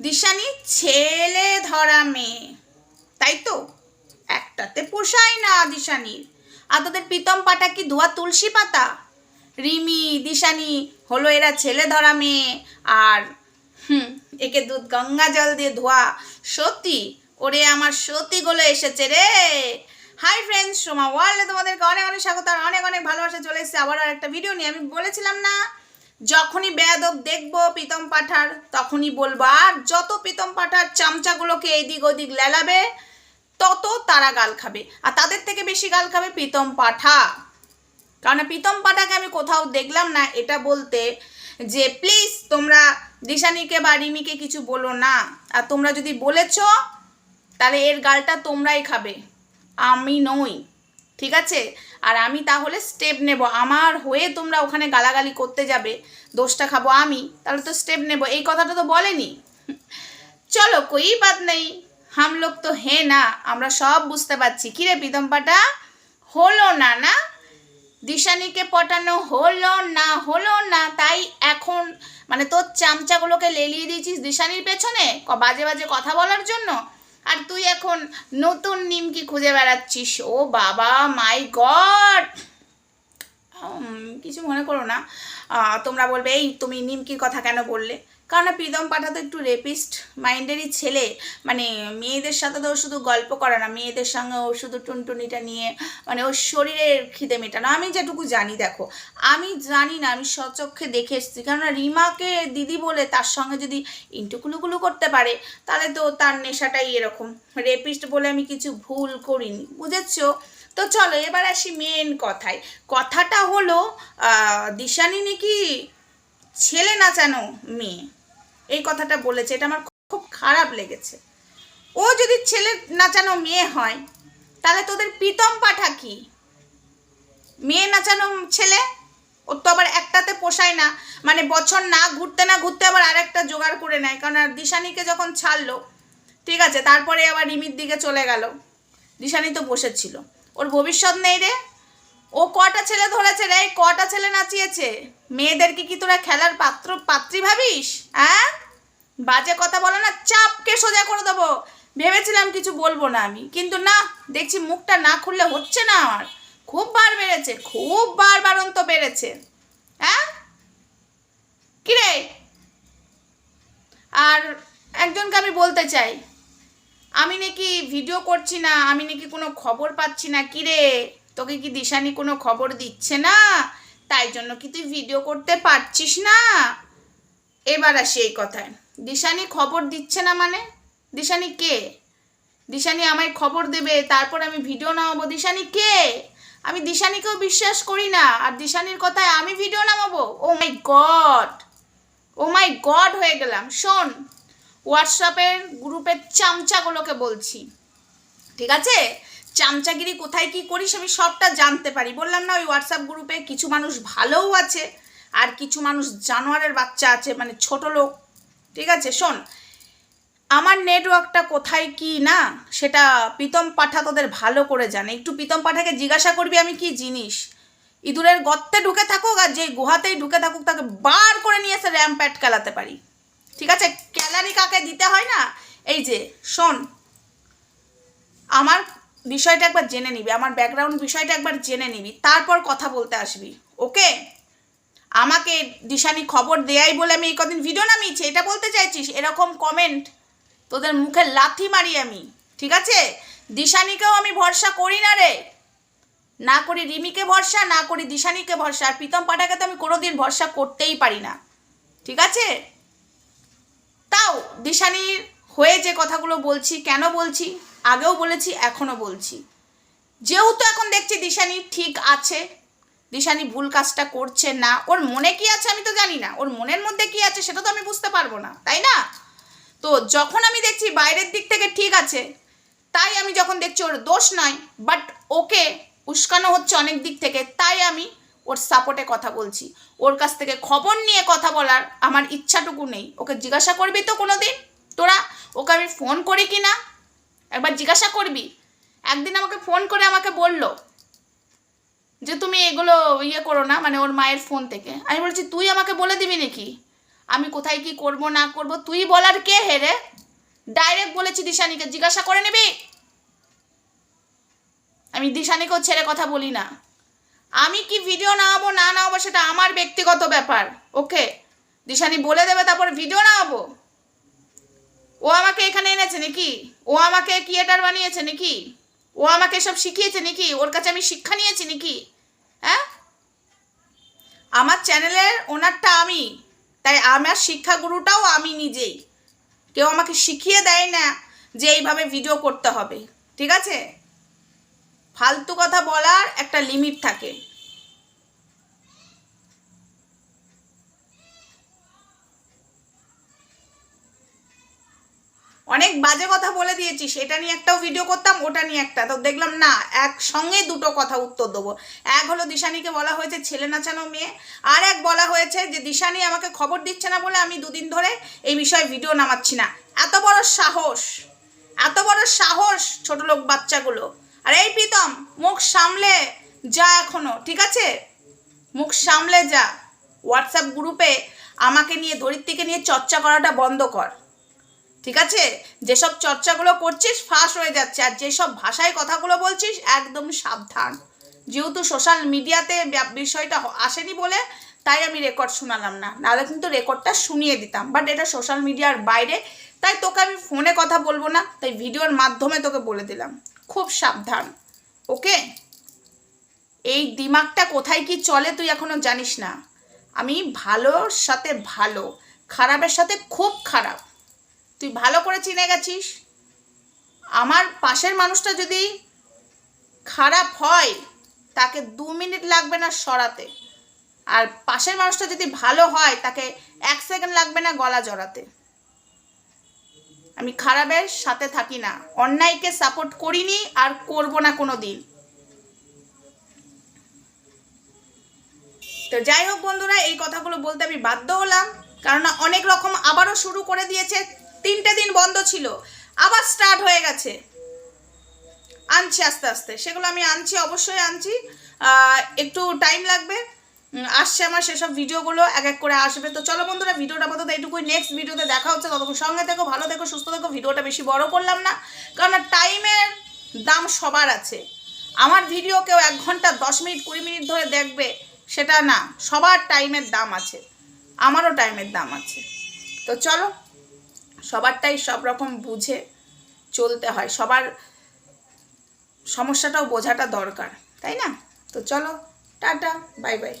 দিশানি, ছেলে ধরা মেয়ে। তাই তো? একটাতে পোষায় না দিশানির। আর তোদের প্রীতম পাটা কি ধোয়া তুলসী পাতা? রিমি, দিশানি হলো এরা ছেলে ধরা মেয়ে। আর, হুম, একে দুধ গঙ্গা জল দিয়ে ধোয়া। সত্যি ওরে আমার সত্যি গুলো এসেছে রে। হাই ফ্রেন্ডস, সোমা ওয়ার্ল্ডে তোমাদেরকে অনেক অনেক স্বাগত আর অনেক অনেক ভালোবাসা চলে এসেছে। আবার আর একটা ভিডিও নিয়ে। আমি বলেছিলাম না যখনই বেয়াদব দেখব প্রীতম পাঠার, তখনই বলব, আর যত প্রীতম পাঠার চামচাগুলোকে এইদিক ওদিক লেলাবে, তত তারা গাল খাবে। আর তাদের থেকে বেশি গাল খাবে প্রীতম পাঠা। কারণ প্রীতম পাঠাকে আমি কোথাও দেখলাম না, এটা বলতে যে, প্লিজ তোমরা দিশানিকে বা রিমিকে কিছু বলো না। আর তোমরা যদি বলেছ, তাহলে এর গালটা তোমরাই খাবে। আমি নই। ঠিক আছে? আর আমি তাহলে স্টেপ নেব। আমার হয়ে তোমরা ওখানে গালাগালি করতে যাবে, দোষটা খাব আমি, তাহলে তো স্টেপ নেব। এই কথাটা তো বলেনি। চলো কই বাত নেই। হাম লোক তো হে না, আমরা সব বুঝতে পারছি। কিরে প্রীতম্পাটা হলো না না? দিশানিকে পটানো হলো না হলো না। তাই এখন মানে তোর চামচাগুলোকে লেলিয়ে দিয়েছিস দিশানির পেছনে? বাজে বাজে কথা বলার জন্য? আর তুই এখন নতুন নিমকি খুঁজে বেড়াচ্ছিস। ও বাবা মাই গড কিছু মনে করো না। তোমরা বলবে, এই, তুমি নিমকির কথা কেন বললে? কারণ প্রীতম পাঠা তো একটু রেপিস্ট মাইন্ডেরই ছেলে। মানে মেয়েদের সাথে তো ও শুধু গল্প করে না, মেয়েদের সঙ্গে ও শুধু টুনটুনিটা নিয়ে মানে ওর শরীরের খিদে মেটানো। আমি যেটুকু জানি, দেখো। আমি জানি না, আমি সচক্ষে দেখে এসেছি। কেননা, রিমাকে দিদি বলে তার সঙ্গে যদি ইন্টুকুলুকুলু করতে পারে, তাহলে তো তার নেশাটাই এরকম। রেপিস্ট বলে আমি কিছু ভুল করিনি। বুঝেছ? তো চলো, এবার আসি মেন কথায়। কথাটা হলো দিশানি নাকি ছেলে নাচানো মেয়ে? এই কথাটা বলেছে, এটা আমার খুব খারাপ লেগেছে। ও যদি ছেলে নাচানো মেয়ে হয়, তাহলে তোদের প্রীতম পাঠা কি? মেয়ে নাচানো ছেলে? ওর তো আবার একটাতে পোষায় না। মানে বছর না ঘুরতে না ঘুরতে আবার আরেকটা জোগাড় করে নেয়। কারণ আর দিশানিকে যখন ছাড়লো, ঠিক আছে, তারপরে আবার রিমির দিকে চলে গেল। দিশানি তো বসেছিল। ওর ভবিষ্যৎ নেই রে। ও কটা ছেলে ধরেছে রে কটা ছেলে নাচিয়েছে। মেয়েদেরকে কি তোরা খেলার পাত্র, পাত্রী ভাবিস? হ্যাঁ? বাজে কথা বলো না, চাপকে সোজা করে দেবো। ভেবেছিলাম কিছু বলব না আমি, কিন্তু না, দেখছি মুখটা না খুললে হচ্ছে না আমার। খুব বার বেড়েছে, খুব বার বারন্ত বেড়েছে। হ্যাঁ? কিরে? আর একজনকে আমি বলতে চাই আমি নাকি ভিডিও করছি না, আমি নাকি কোনো খবর পাচ্ছি না, কিরে? তোকে কি দিশানি কোনো খবর দিচ্ছে না? তাই জন্য কি তুই ভিডিও করতে পারছিস না? এবার আসি এই কথায়। দিশানি খবর দিচ্ছে না মানে? দিশানি কে? দিশানি আমায় খবর দেবে, তারপর আমি ভিডিও নামাবো। দিশানি কে? আমি দিশানিকেও বিশ্বাস করি না, আর দিশানির কথায় আমি ভিডিও নামাবো? ও মাই গড ও মাই গড হয়ে গেলাম। শোন হোয়াটসঅ্যাপের গ্রুপের চামচাগুলোকে বলছি। ঠিক আছে? চামচাগিরি কোথায় কি করিস আমি সবটা জানতে পারি। বললাম না, ওই হোয়াটসঅ্যাপ গ্রুপে কিছু মানুষ ভালোও আছে আর কিছু মানুষ জানোয়ারের বাচ্চা আছে মানে ছোট লোক। ঠিক আছে, শোন, আমার নেটওয়ার্কটা কোথায় কি না, সেটা প্রীতম পাঠা তোদের ভালো করে জানে। একটু প্রীতম পাঠাকে জিজ্ঞাসা করবি আমি কি জিনিস। ইঁদুরের গর্তে ঢুকে থাকুক আর যে গুহাতেই ঢুকে থাকুক, তাকে বার করে নিয়ে এসে র্যাম্প্যাট খেলাতে পারি। ঠিক আছে? ক্যালারি কাকে দিতে হয় না? এই যে, শোন, আমার বিষয়টা একবার জেনে নিবি, আমার ব্যাকগ্রাউন্ড বিষয়টা একবার জেনে নিবি, তারপর কথা বলতে আসবি, ওকে? আমাকে দিশানি খবর দেয়াই বলে আমি এই কদিন ভিডিও নামিয়েছি, এটা বলতে চাইছিস? এরকম কমেন্ট তোদের মুখে লাথি মারি আমি, ঠিক আছে? দিশানিকেও আমি ভরসা করি না রে। না করি রিমিকে ভরসা, না করি দিশানিকে ভরসা, আর প্রীতম পাঠাকে তো আমি কোনোদিন ভরসা করতেই পারি না, ঠিক আছে? তাও দিশানির হয়ে যে কথাগুলো বলছি, কেন বলছি, আগেও বলেছি, এখনও বলছি। যেহেতু এখন দেখছি দিশানি ঠিক আছে, দিশানি ভুল কাজটা করছে না, ওর মনে কি আছে আমি তো জানি না, ওর মনের মধ্যে কি আছে সেটা তো আমি বুঝতে পারব না, তাই না? তো যখন আমি দেখছি বাইরের দিক থেকে ঠিক আছে, তাই আমি যখন দেখছি ওর দোষ নয় বাট ওকে উস্কানো হচ্ছে অনেক দিক থেকে, তাই আমি ওর সাপোর্টে কথা বলছি। ওর কাছ থেকে খবর নিয়ে কথা বলার আমার ইচ্ছাটুকু নেই। ওকে জিজ্ঞাসা করবি তো কোনো দিন তোরা ওকে আমি ফোন করি কি না? একবার জিজ্ঞাসা করবি। একদিন আমাকে ফোন করে আমাকে বলল যে, তুমি এগুলো ইয়ে করো না মানে ওর মায়ের ফোন থেকে। আমি বলছি, তুই আমাকে বলে দিবি নাকি? আমি কোথায় কি করব, না করব? তুই বলার কে হেরে ডাইরেক্ট বলেছি দিশানিকে, জিজ্ঞাসা করে নিবি? আমি দিশানিকেও ছেড়ে কথা বলি না। আমি কি ভিডিও নামাবো, না নামাবো সেটা আমার ব্যক্তিগত ব্যাপার ওকে দিশানি বলে দেবে, তারপর ভিডিও নামাবো। ও আমাকে এখানে এনেছে নাকি? ও আমাকে ক্রিয়েটার বানিয়েছে নাকি? ও আমাকে সব শিখিয়েছে নাকি? ওর কাছে আমি শিক্ষা নিয়েছি নাকি? হ্যাঁ? আমার চ্যানেলের ওনারটা আমি, তাই আমার শিক্ষাগুরুটাও আমি নিজেই। কেউ আমাকে শিখিয়ে দেয় না যে এইভাবে ভিডিও করতে হবে, ঠিক আছে? ফালতু কথা বলার একটা লিমিট থাকে। অনেক বাজে কথা বলে দিয়েছিস এটা নিয়ে একটাও ভিডিও করতাম, ওটা নিয়ে একটা। তো দেখলাম না, একসঙ্গে দুটো কথা উত্তর দেবো। এক হলো দিশানিকে বলা হয়েছে ছেলে নাচানো মেয়ে, আর এক বলা হয়েছে যে দিশানি আমাকে খবর দিচ্ছে না বলে আমি দুদিন ধরে এই বিষয়ে ভিডিও নামাচ্ছি না। এত বড় সাহস, এত বড় সাহস ছোট লোক বাচ্চাগুলো। আর এই প্রীতম, মুখ সামলে যা এখনও, ঠিক আছে? মুখ সামলে যা। হোয়াটসঅ্যাপ গ্রুপে আমাকে নিয়ে ধরিত্রীকে নিয়ে চর্চা করাটা বন্ধ কর। ঠিক আছে? যেসব চর্চাগুলো করছিস, ফাঁস হয়ে যাচ্ছে। আর যেসব ভাষায় কথাগুলো বলছিস, একদম সাবধান। যেহেতু সোশ্যাল মিডিয়াতে বিষয়টা আসেনি বলে, তাই আমি রেকর্ড শোনালাম না। নাহলে কিন্তু রেকর্ডটা শুনিয়ে দিতাম। বাট এটা সোশ্যাল মিডিয়ার বাইরে, তাই তোকে আমি ফোনে কথা বলব না। তাই ভিডিওর মাধ্যমে তোকে বলে দিলাম। খুব সাবধান, ওকে? এই দিমাগটা কোথায় কি চলে তুই এখনও জানিস না। আমি ভালোর সাথে ভালো, খারাপের সাথে খুব খারাপ। তুই ভালো করে চিনে গেছিস? আমার পাশের মানুষটা যদি খারাপ হয়, তাকে দু মিনিট লাগবে না সরাতে। আর পাশের মানুষটা যদি ভালো হয়, তাকে এক সেকেন্ড লাগবে না গলা জড়াতে। আমি খারাপের সাথে থাকি না। অন্যায়কে সাপোর্ট করিনি আর করব না কোনো দিন তো যাই হোক বন্ধুরা, এই কথাগুলো বলতে আমি বাধ্য হলাম। কারণ অনেক রকম আবারও শুরু করে দিয়েছে। তিনটে দিন বন্ধ ছিল। আবার স্টার্ট হয়ে গেছে। আনছি আস্তে আস্তে। সেগুলো আমি আনছি, অবশ্যই আনছি। একটু টাইম লাগবে। আসছে আমার সেসব ভিডিওগুলো, এক এক করে আসবে। তো চলো বন্ধুরা, ভিডিওটা আপাতত এইটুকুই নেক্সট ভিডিওতে দেখা হচ্ছে। ততক্ষণ সঙ্গে থেকো, ভালো থেকো, সুস্থ থেকো। ভিডিওটা বেশি বড় করলাম না, কারণ টাইমের দাম সবার আছে। আমার ভিডিও কেউ এক ঘণ্টা, দশ মিনিট, কুড়ি মিনিট ধরে দেখবে, সেটা না, সবার টাইমের দাম আছে। আমারও টাইমের দাম আছে। তো চলো, সবারটাই সব রকম বুঝে চলতে হয়। সবার সমস্যাটাও বোঝাটা দরকার, তাই না? তো চলো, টাটা, বাই বাই।